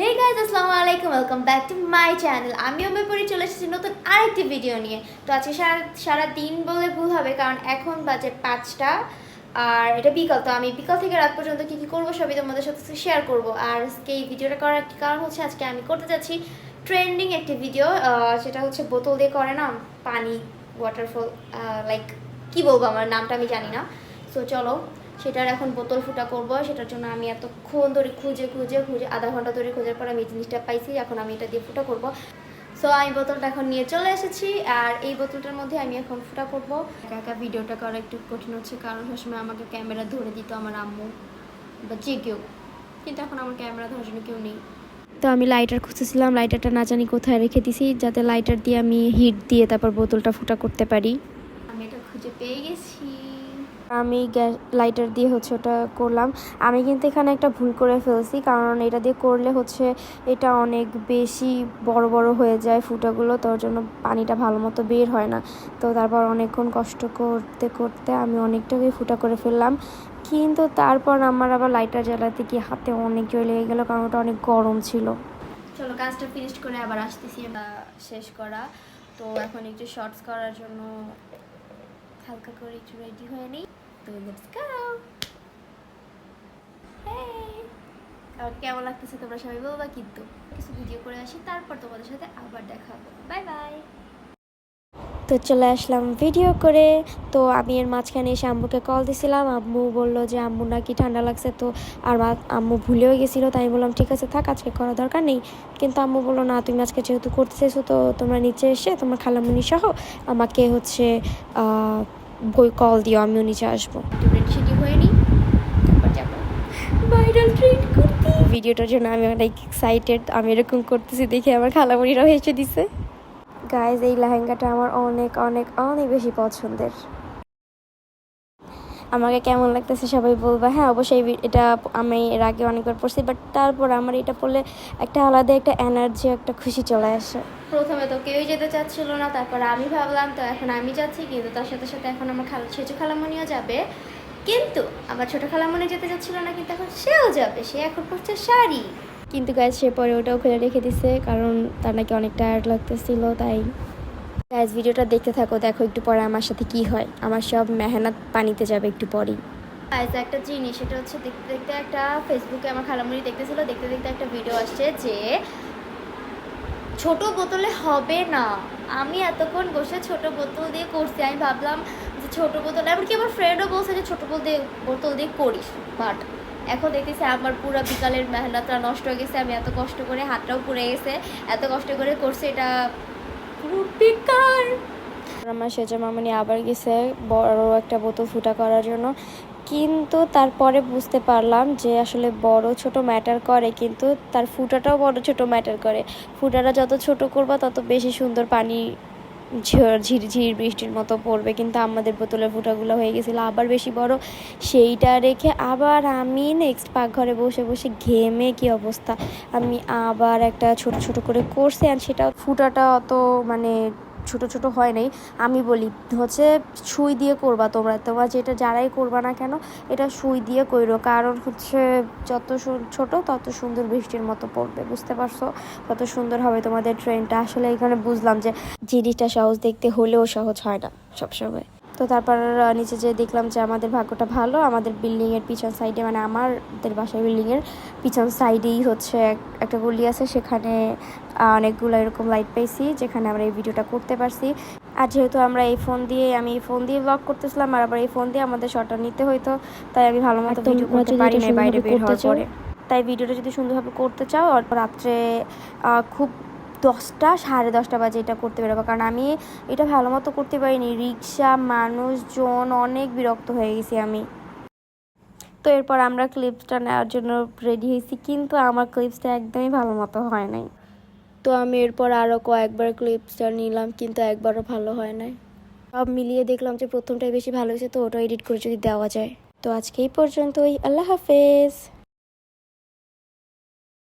হে guys আসসালামু আলাইকুম welcome back to my channel আমি অমে পরি চলে এসেছি নতুন আরেকটি ভিডিও নিয়ে। তো আজকে সারা সারা দিন বলে ভুল হবে, কারণ এখন বাজে পাঁচটা। আর এটা বিকাল, তো আমি বিকাল থেকে রাত পর্যন্ত কী কী করব সবই তোমাদের সাথে শেয়ার করব। আর আজকে এই ভিডিওটা করার একটি কারণ হচ্ছে, আজকে আমি করতে যাচ্ছি ট্রেন্ডিং একটি ভিডিও সেটা হচ্ছে বোতল দিয়ে করে না পানি ওয়াটারফল লাইক কি বলব আমার নামটা আমি জানি না। সো চলো সেটার এখন বোতল ফুটা করব, সেটার জন্য আমি এতক্ষণ ধরে খুঁজে খুঁজে খুঁজে আধা ঘণ্টা ধরে খোঁজার পর আমি এই জিনিসটা পাইছি, এখন আমি এটা দিয়ে ফুটা করব। সো আমি বোতলটা এখন নিয়ে চলে এসেছি, আর এই বোতলটার মধ্যে আমি এখন ফুটা করব। একা একা ভিডিওটা করা একটু কঠিন হচ্ছে, কারণ সবসময় আমাকে ক্যামেরা ধরে দিত আমার আম্মু, বা যে কেউ। কিন্তু এখন আমার ক্যামেরা ধরার জন্য কেউ নেই। তো আমি লাইটার খুঁজেছিলাম লাইটারটা না জানি কোথায় রেখে দিছি, যাতে লাইটার দিয়ে আমি হিট দিয়ে তারপর বোতলটা ফুটা করতে পারি। আমি এটা খুঁজে পেয়ে গেছি। আমি গ্যাস লাইটার দিয়ে হচ্ছে ওটা করলাম। আমি কিন্তু এখানে একটা ভুল করে ফেলছি, কারণ এটা দিয়ে করলে হচ্ছে এটা অনেক বেশি বড় বড় হয়ে যায় ফুটাগুলো তোর জন্য পানিটা ভালো মতো বের হয় না। তো তারপর অনেকক্ষণ কষ্ট করতে করতে আমি অনেকটাকে ফুটা করে ফেললাম। কিন্তু তারপর আমার আবার লাইটার জ্বালাতে গিয়ে হাতে অনেক জয় লেগে গেলো, কারণ ওটা অনেক গরম ছিল। চলো কাজটা ফিনিশ করে আবার আসতেছি শেষ করা। তো এখন একটু শর্টস করার জন্য হালকা করে একটু রেডি হয়ে নিই। তো লেটস গো আর কেমন লাগতেছে তোমরা সবাই বলবা, কিন্তু কিছু ভিডিও করে আসি, তারপর তোমাদের সাথে আবার দেখা হবে। বাই বাই তো চলে আসলাম ভিডিও করে। তো আমি এর মাঝখানে এসে আম্মুকে কল দিছিলাম। আম্মু বলল যে, আম্মু, নাকি ঠান্ডা লাগছে? তো আর আম্মু ভুলেও গেছিল, তাই বললাম, ঠিক আছে, থাক, আজকে করা দরকার নেই। কিন্তু আম্মু বলল, না, তুমি আজকে যেহেতু করতেছো, তো তোমরা নিচে এসে তোমার খালামুনি সহ আমাকে হচ্ছে কল দিও আমিও নিচে আসব। সেটি হয়ে নিই তারপর যাব। ভাইরাল ট্রিট করতে। ভিডিওটার জন্য আমি অনেক এক্সাইটেড আমি এরকম করতেছি দেখে আমার খালামুড়িরাও হেসে দিছে। গাইজ এই লেহেঙ্গাটা আমার অনেক অনেক অনেক বেশি পছন্দের। আমাকে কেমন লাগতেছে সবাই বলবে। হ্যাঁ অবশ্যই এটা আমি এর আগে অনেকবার পড়ছি বাট তারপর আমার এটা পড়লে একটা আলাদা একটা এনার্জি একটা খুশি চলে আসে। প্রথমে তো কেউই যেতে চাচ্ছিল না তারপর আমি ভাবলাম তো এখন আমি যাচ্ছি কিন্তু তার সাথে সাথে এখন আমার খালা ছেচু খালামণিও যাবে। কিন্তু আমার ছোট খালামণি যেতে চাচ্ছিল না কিন্তু এখন সেও যাবে সে এখন পড়ছে শাড়ি। কিন্তু গাইজ সে পরে ওটাও খুলে রেখে দিছে কারণ তার নাকি অনেক টায়ার্ড লাগতেছিল তাই গাইজ ভিডিওটা দেখতে থাকো, দেখো একটু পরে আমার সাথে কি হয়। আমার সব মেহনত পানিতে যাবে একটু পরেই। আজ একটা জিনিস, সেটা হচ্ছে দেখতে দেখতে একটা ফেসবুকে আমার খালামণি দেখতেছিল, দেখতে দেখতে একটা ভিডিও আসছে যে ছোট বোতলে হবে না। আমি এতক্ষণ বসে ছোট বোতল দিয়ে করছি, আমি ভাবলাম যে ছোট বোতল, এমনকি আমার ফ্রেন্ডও বলছে যে ছোট বোতল দিয়ে বোতল দিয়ে করিস বাট এখন দেখতেছি আমার পুরো বিকালের মেহনতটা নষ্ট হয়ে গেছে, আমি এত কষ্ট করে হাতটাও পুড়ে গেছে, এত কষ্ট করে করছি, এটা আমার সেজা মামনি আবার গেছে বড় একটা বোতল ফুটা করার জন্য। কিন্তু তারপরে বুঝতে পারলাম যে আসলে বড় ছোট ম্যাটার করে, কিন্তু তার ফুটাটাও বড় ছোট ম্যাটার করে। ফুটাটা যত ছোট করবা, তত বেশি সুন্দর পানি ঝিরঝির বৃষ্টির মতো পড়বে, কিন্তু আমাদের বোতলের ফুটাগুলো হয়ে গেছিল আবার বেশি বড়। সেইটা রেখে আবার আমি নেক্সট পাকঘরে বসে বসে ঘেমে কি অবস্থা। আমি আবার একটা ছোট ছোট করে করছি আর সেটা ফুটাটা অত মানে ছোট ছোট হয় নাই। আমি বলি, হচ্ছে সুই দিয়ে করবা তোমরা। তোমরা যেটা যারাই করবা না কেন, এটা সুই দিয়ে কইরো। কারণ হচ্ছে যত ছোট তত সুন্দর বৃষ্টির মতো পড়বে, বুঝতে পারছ? তত সুন্দর হবে তোমাদের ট্রেনটা আসলে এখানে বুঝলাম যে জিনিসটা সহজ দেখতে হলেও সহজ হয় না সবসময়। তো তারপর নিচে যেয়ে দেখলাম যে আমাদের ভাগ্যটা ভালো। আমাদের বিল্ডিংয়ের পিছন সাইডে মানে আমাদের বাসার বিল্ডিংয়ের পিছন সাইডেই হচ্ছে একটা গলি আছে। সেখানে অনেকগুলো এরকম লাইট পাইছি যেখানে আমরা এই ভিডিওটা করতে পারছি। আর যেহেতু আমরা এই ফোন দিয়ে আমি এই ফোন দিয়ে ব্লগ করতেছিলাম আর আবার এই ফোন দিয়ে আমাদের শটটা নিতে হইতো তাই আমি ভালো মতো ভিডিও করতে পারি না বাইরে বের হওয়ার পরে। তাই ভিডিওটা যদি সুন্দরভাবে করতে চাও আর রাত্রে খুব দশটা, সাড়ে দশটা বাজে এটা করতে বেরোবো। কারণ আমি এটা ভালো মতো করতে পারিনি। রিক্সা, মানুষজন, অনেক বিরক্ত হয়ে গেছি আমি। তো এরপর আমরা ক্লিপসটা নেওয়ার জন্য রেডি হয়েছি। কিন্তু আমার ক্লিপসটা একদমই ভালো মতো হয় নাই। তো আমি এরপর আরও কয়েকবার ক্লিপসটা নিলাম, কিন্তু একবারও ভালো হয় নাই। সব মিলিয়ে দেখলাম যে প্রথমটাই বেশি ভালো হয়েছে, তো ওটা এডিট করে যদি দেওয়া যায়। তো আজকে এই পর্যন্তই। আল্লাহ হাফেজ।